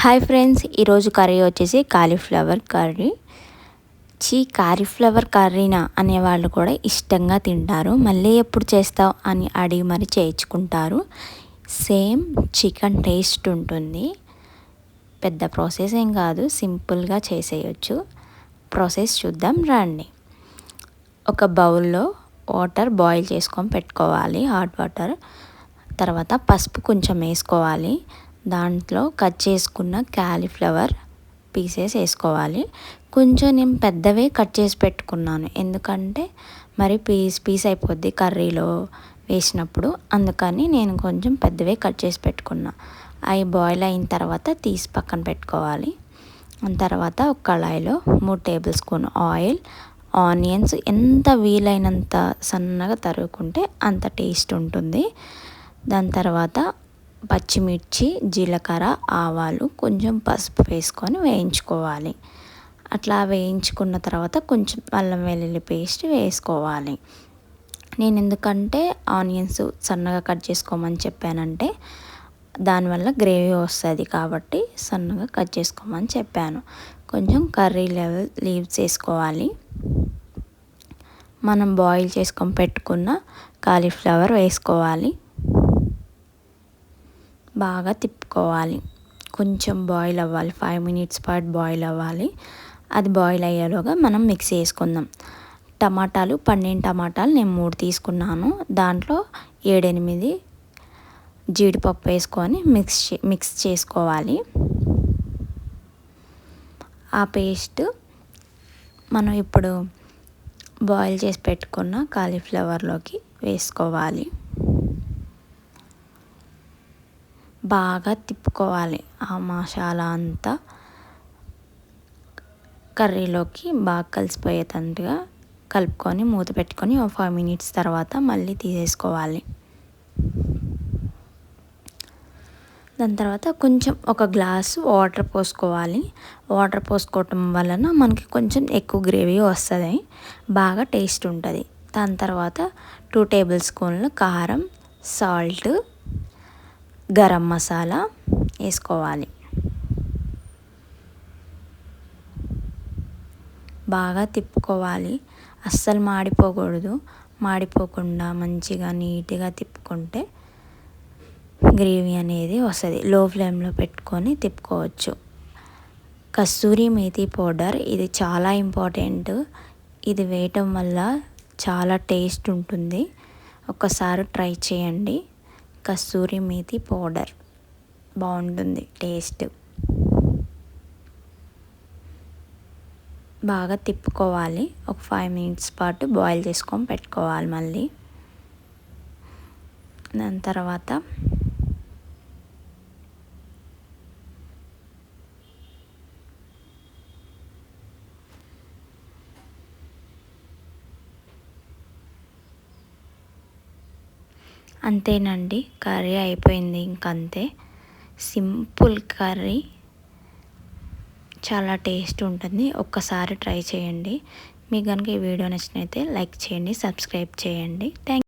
Hi friends ఈరోజు curry వచ్చేసి cauliflower curry. చీ కాలీఫ్లవర్ కర్రీనా అనేవాళ్ళు కూడా ఇష్టంగా తింటారు. మళ్ళీ ఎప్పుడు చేస్తావు అని అడిగి మరి చేయించుకుంటారు. సేమ్ చికెన్ టేస్ట్ ఉంటుంది. పెద్ద ప్రాసెస్ ఏం కాదు సింపుల్గా చేసేయచ్చు. ప్రాసెస్ చూద్దాం రండి. ఒక బౌల్లో వాటర్ బాయిల్ చేసుకొని పెట్టుకోవాలి హాట్ వాటర్. తర్వాత పసుపు కొంచెం వేసుకోవాలి. దాంట్లో కట్ చేసుకున్న క్యాలీఫ్లవర్ పీసెస్ వేసుకోవాలి. కొంచెం నేను పెద్దవే కట్ చేసి పెట్టుకున్నాను. ఎందుకంటే మరి పీస్ పీస్ అయిపోద్ది కర్రీలో వేసినప్పుడు. అందుకని నేను కొంచెం పెద్దవే కట్ చేసి పెట్టుకున్నా. అవి బాయిల్ అయిన తర్వాత తీసి పక్కన పెట్టుకోవాలి. తర్వాత ఒక కళాయిలో మూడు టేబుల్ స్పూన్ ఆయిల్ ఆనియన్స్ ఎంత వీలైనంత సన్నగా తరుగుకుంటే అంత టేస్ట్ ఉంటుంది. దాని తర్వాత పచ్చిమిర్చి జీలకర్ర ఆవాలు కొంచెం పసుపు వేసుకొని వేయించుకోవాలి. అట్లా వేయించుకున్న తర్వాత కొంచెం అల్లం వెల్లుల్లి పేస్ట్ వేసుకోవాలి. నేను ఎందుకంటే ఆనియన్స్ సన్నగా కట్ చేసుకోమని చెప్పానంటే దానివల్ల గ్రేవీ వస్తుంది కాబట్టి సన్నగా కట్ చేసుకోమని చెప్పాను. కొంచెం కర్రీ లెవెల్ లీవ్స్ వేసుకోవాలి. మనం బాయిల్ చేసుకొని పెట్టుకున్న కాలీఫ్లవర్ వేసుకోవాలి. బాగా తిప్పుకోవాలి. కొంచెం బాయిల్ అవ్వాలి. ఫైవ్ మినిట్స్ పాటు బాయిల్ అవ్వాలి. అది బాయిల్ అయ్యేలోగా మనం మిక్స్ చేసుకుందాం. టమాటాలు పన్నెండు టమాటాలు నేను మూడు తీసుకున్నాను. దాంట్లో ఏడెనిమిది జీడిపప్పు వేసుకొని మిక్స్ మిక్స్ చేసుకోవాలి. ఆ పేస్ట్ మనం ఇప్పుడు బాయిల్ చేసి పెట్టుకున్న కాలీఫ్లవర్లోకి వేసుకోవాలి. బాగా తిప్పుకోవాలి ఆ మసాలా అంతా. కర్రీలోకి బాగా కలిసిపోయేటట్టుగా కలుపుకొని మూత పెట్టుకొని ఒక ఫైవ్ మినిట్స్ తర్వాత మళ్ళీ తీసేసుకోవాలి. దాని తర్వాత కొంచెం ఒక గ్లాసు వాటర్ పోసుకోవాలి. వాటర్ పోసుకోవటం వలన మనకి కొంచెం ఎక్కువ గ్రేవీ వస్తుంది. బాగా టేస్ట్ ఉంటుంది. దాని తర్వాత టూ టేబుల్ స్పూన్లు కారం సాల్ట్ గరం మసాలా వేసుకోవాలి. బాగా తిప్పుకోవాలి. అస్సలు మాడిపోకూడదు. మాడిపోకుండా మంచిగా నీట్గా తిప్పుకుంటే గ్రేవీ అనేది వస్తుంది. లో ఫ్లేమ్లో పెట్టుకొని తిప్పుకోవచ్చు. కస్తూరి మేతి పౌడర్ ఇది చాలా ఇంపార్టెంట్. ఇది వేయటం వల్ల చాలా టేస్ట్ ఉంటుంది. ఒకసారి ట్రై చేయండి. కస్తూరి మేతి పౌడర్. బాగుంటుంది టేస్ట్. బాగా తిప్పుకోవాలి. ఒక ఫైవ్ మినిట్స్ పాటు బాయిల్ చేసుకొని పెట్టుకోవాలి మళ్ళీ. దాని తర్వాత అంతేనండి కర్రీ అయిపోయింది ఇంకంతే. Simple curry. చాలా టేస్ట్ ఉంటుంది. ఒక్కసారి ట్రై చేయండి. మీకు కనుక ఈ వీడియో నచ్చినైతే లైక్ చేయండి సబ్స్క్రైబ్ చేయండి. థ్యాంక్